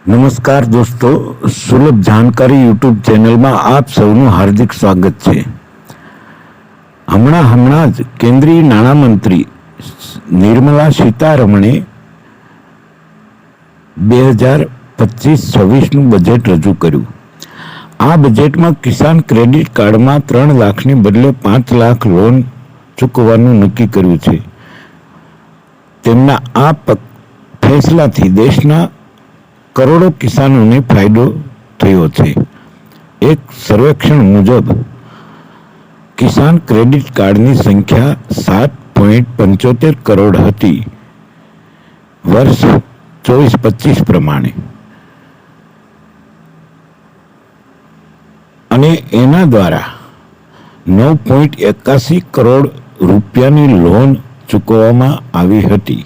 નમસ્કાર દોસ્તો, સુલભ જાણકારી યુટ્યુબ ચેનલમાં આપ સૌનું હાર્દિક સ્વાગત છે. હમણાં હમણાં જ કેન્દ્રીય નાણામંત્રી નિર્મલા સીતારમણે બે હજાર પચીસ છવ્વીસનું બજેટ રજૂ કર્યું. આ બજેટમાં કિસાન ક્રેડિટ કાર્ડમાં ત્રણ લાખની બદલે પાંચ લાખ લોન ચૂકવવાનું નક્કી કર્યું છે. તેમના આ ફેસલાથી દેશના કરોડો કિસાનોને ફાયદો થયો છે. એક સર્વેક્ષણ મુજબ, કિસાન ક્રેડિટ કાર્ડની સંખ્યા સાત પોઈન્ટ પંચોતેર કરોડ હતી. વર્ષ ચોવીસ પચીસ પ્રમાણે. અને એના દ્વારા નવ પોઈન્ટ એકાસી કરોડ રૂપિયાની લોન ચૂકવવામાં આવી હતી.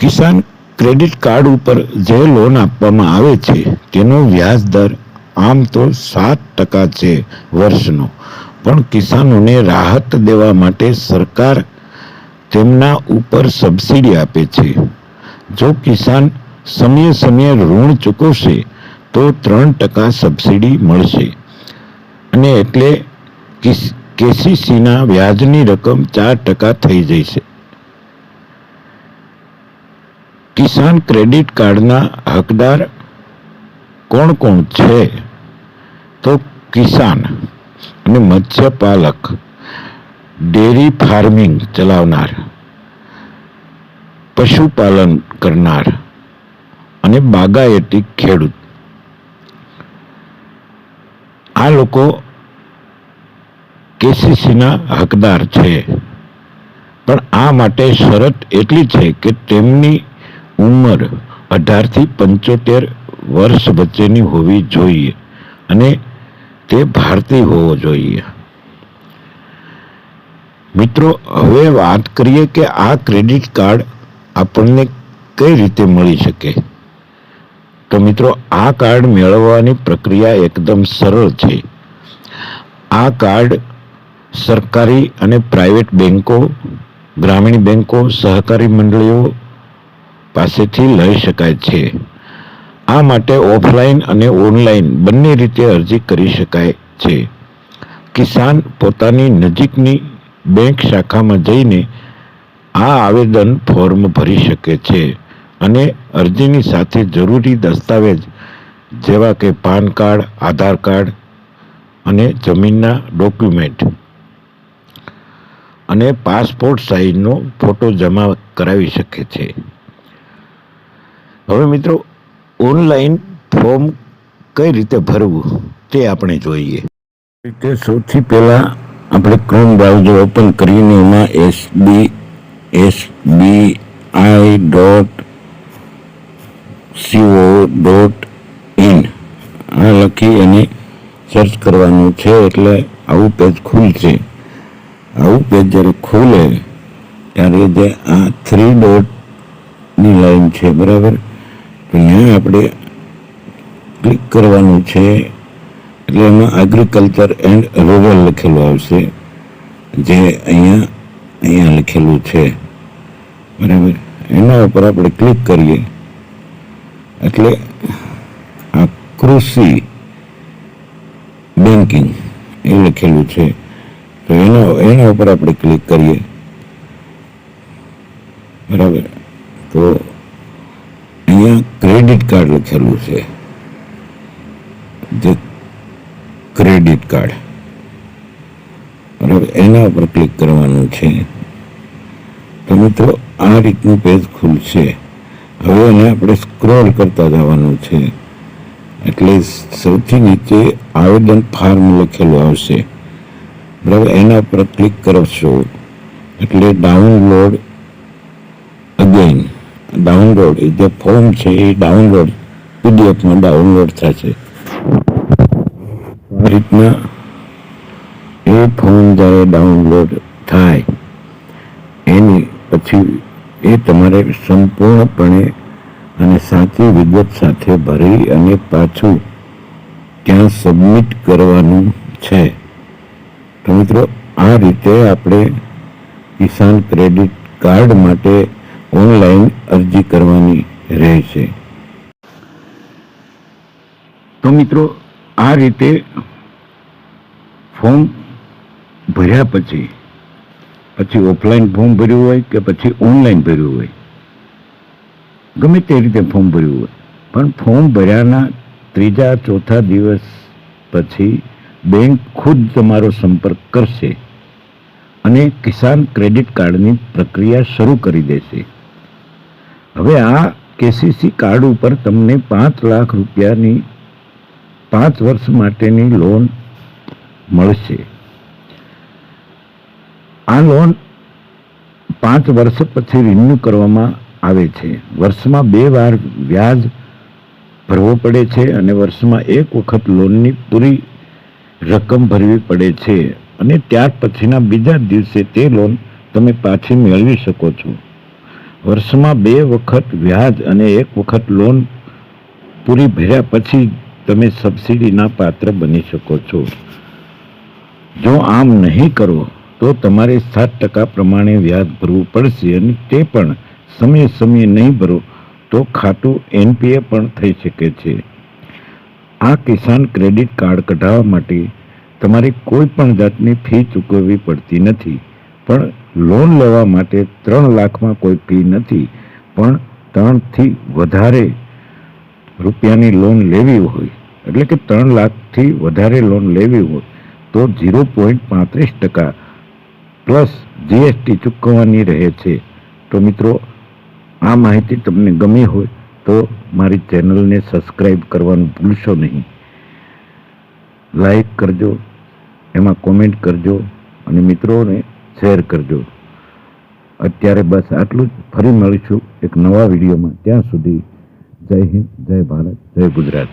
કિસાન ક્રેડિટ કાર્ડ ઉપર જે લોન આપવામાં આવે છે, તેનો વ્યાજ દર આમ તો સાત ટકા છે વર્ષનો. પણ કિસાનોને રાહત દેવા માટે સરકાર તેમના ઉપર સબસિડી આપે છે. જો કિસાન સમયે સમયે ઋણ ચૂકવશે, તો ત્રણ ટકા સબસિડી મળશે. અને એટલે કેસીસીના વ્યાજની રકમ ચાર ટકા થઈ જશે. કિસાન ક્રેડિટ કાર્ડના હકદાર કોણ કોણ છે? તો કિસાન અને મત્સ્યપાલક, ડેરી ફાર્મિંગ ચલાવનાર, પશુપાલન કરનાર અને બાગાયતી ખેડૂત. આ લોકો કેસીસીના હકદાર છે. પણ આ માટે શરત એટલી છે કે તેમની ઉંમર અઢારથી પંચોતેર વર્ષ વચ્ચેની હોવી જોઈએ અને તે ભારતીય હોવો જોઈએ. મિત્રો, હવે વાત કરીએ કે આ ક્રેડિટ કાર્ડ આપણને કઈ રીતે મળી શકે? તો મિત્રો, આ કાર્ડ મેળવવાની પ્રક્રિયા એકદમ સરળ છે. આ કાર્ડ સરકારી અને પ્રાઇવેટ બેન્કો ગ્રામીણ બેન્કો સહકારી મંડળીઓ પાસેથી લઈ શકાય છે. આ માટે ઓફલાઈન અને ઓનલાઈન બંને રીતે અરજી કરી શકાય છે. કિસાન પોતાની નજીકની બેંક શાખામાં જઈને આ આવેદન ફોર્મ ભરી શકે છે અને અરજીની સાથે જરૂરી દસ્તાવેજ જેવા કે પાન કાર્ડ, આધાર કાર્ડ અને જમીનના ડોક્યુમેન્ટ અને પાસપોર્ટ સાઇઝનો ફોટો જમા કરાવી શકે છે. હવે મિત્રો ઓનલાઈન ફોર્મ કઈ રીતે ભરવું તે આપણે જોઈએ. રીતે સૌથી પહેલાં આપણે ક્રોમ બ્રાઉઝર ઓપન કરીને એમાં S B S B I dot C O dot in લખી અને સર્ચ કરવાનું છે એટલે આવું પેજ ખુલશે. આવું પેજ જ્યારે ખુલે, ત્યારે જે આ થ્રી ડોટની લાઈન છે, બરાબર? અહીંયા આપણે ક્લિક કરવાનું છે. એટલે એમાં એગ્રીકલ્ચર એન્ડ રૂરલ લખેલું આવશે. જે અહીંયા અહીંયા લખેલું છે. બરાબર? એના ઉપર આપણે ક્લિક કરીએ. એટલે આ કૃષિ બેન્કિંગ એ લખેલું છે. તો એના એના ઉપર આપણે ક્લિક કરીએ. બરાબર? તો ક્રેડિટ કાર્ડ લખેલું છે. જે ક્રેડિટ કાર્ડ. બરાબર, એના ઉપર ક્લિક કરવાનું છે. તો મિત્રો, આ રીતનું પેજ ખુલશે. હવે એને આપણે સ્ક્રોલ કરતા જવાનું છે. એટલે સૌથી નીચે આવેદન ફાર્મ લખેલું આવશે. બરાબર, એના પર ક્લિક કરશો. એટલે ડાઉનલોડ અગેન ડાઉનલોડ જે ફોર્મ છે, એ ડાઉનલોડ પીડીએફમાં ડાઉનલોડ થશે. આ રીતના એ ફોર્મ જ્યારે ડાઉનલોડ થાય, એની પછી એ તમારે સંપૂર્ણપણે અને સાચી વિગત સાથે ભરી અને પાછું ત્યાં સબમિટ કરવાનું છે. તો મિત્રો, આ રીતે આપણે કિસાન ક્રેડિટ કાર્ડ માટે ઓનલાઈન અરજી કરવાની રહેશે તો મિત્રો, આ રીતે ફોર્મ ભર્યા પછી પછી ઓફલાઈન ફોર્મ ભર્યું હોય કે પછી ઓનલાઈન ભર્યું હોય? ગમે તે રીતે ફોર્મ ભર્યું હોય. પણ ફોર્મ ભર્યાના ત્રીજા, ચોથા દિવસ પછી બેંક ખુદ તમારો સંપર્ક કરશે અને કિસાન ક્રેડિટ કાર્ડની પ્રક્રિયા શરૂ કરી દેશે. હવે આ કેસીસી કાર્ડ ઉપર તમને પાંચ લાખ રૂપિયાની પાંચ વર્ષ માટેની લોન મળશે. આ લોન પાંચ વર્ષ પછી રિન્યુ કરવામાં આવે છે. વર્ષમાં બે વાર વ્યાજ ભરવો પડે છે અને વર્ષમાં એક વખત લોનની પૂરી રકમ ભરવી પડે છે. અને ત્યાર પછીના બીજા દિવસે તે લોન તમે પાછી મેળવી શકો છો. વર્ષમાં બે વખત વ્યાજ અને એક વખત લોન પૂરી ભર્યા પછી તમે સબસિડીના પાત્ર બની શકો છો. જો આમ નહીં કરો, તો તમારે સાત ટકા પ્રમાણે વ્યાજ ભરવું પડશે અને તે પણ સમયે સમયે નહીં ભરો, તો ખાતું એનપીએ પણ થઈ શકે છે. આ કિસાન ક્રેડિટ કાર્ડ કઢાવવા માટે તમારે કોઈ પણ જાતની ફી ચૂકવવી પડતી નથી. પણ લોન લેવા માટે ત્રણ લાખમાં કોઈ ફી નથી, પણ ત્રણથી વધારે રૂપિયાની લોન લેવી હોય. એટલે કે ત્રણ લાખથી વધારે લોન લેવી હોય તો ઝીરો પોઈન્ટ પાંત્રીસ ટકા પ્લસ જીએસટી ચૂકવવાની રહે છે. તો મિત્રો, આ માહિતી તમને ગમી હોય તો મારી ચેનલને સબસ્ક્રાઈબ કરવાનું ભૂલશો નહીં. લાઈક કરજો, એમાં કોમેન્ટ કરજો અને મિત્રોને શેર કરજો. અત્યારે બસ આટલું જ. ફરી મળીશું એક નવા વિડીયોમાં. ત્યાં સુધી જય હિન્દ, જય ભારત, જય ગુજરાત.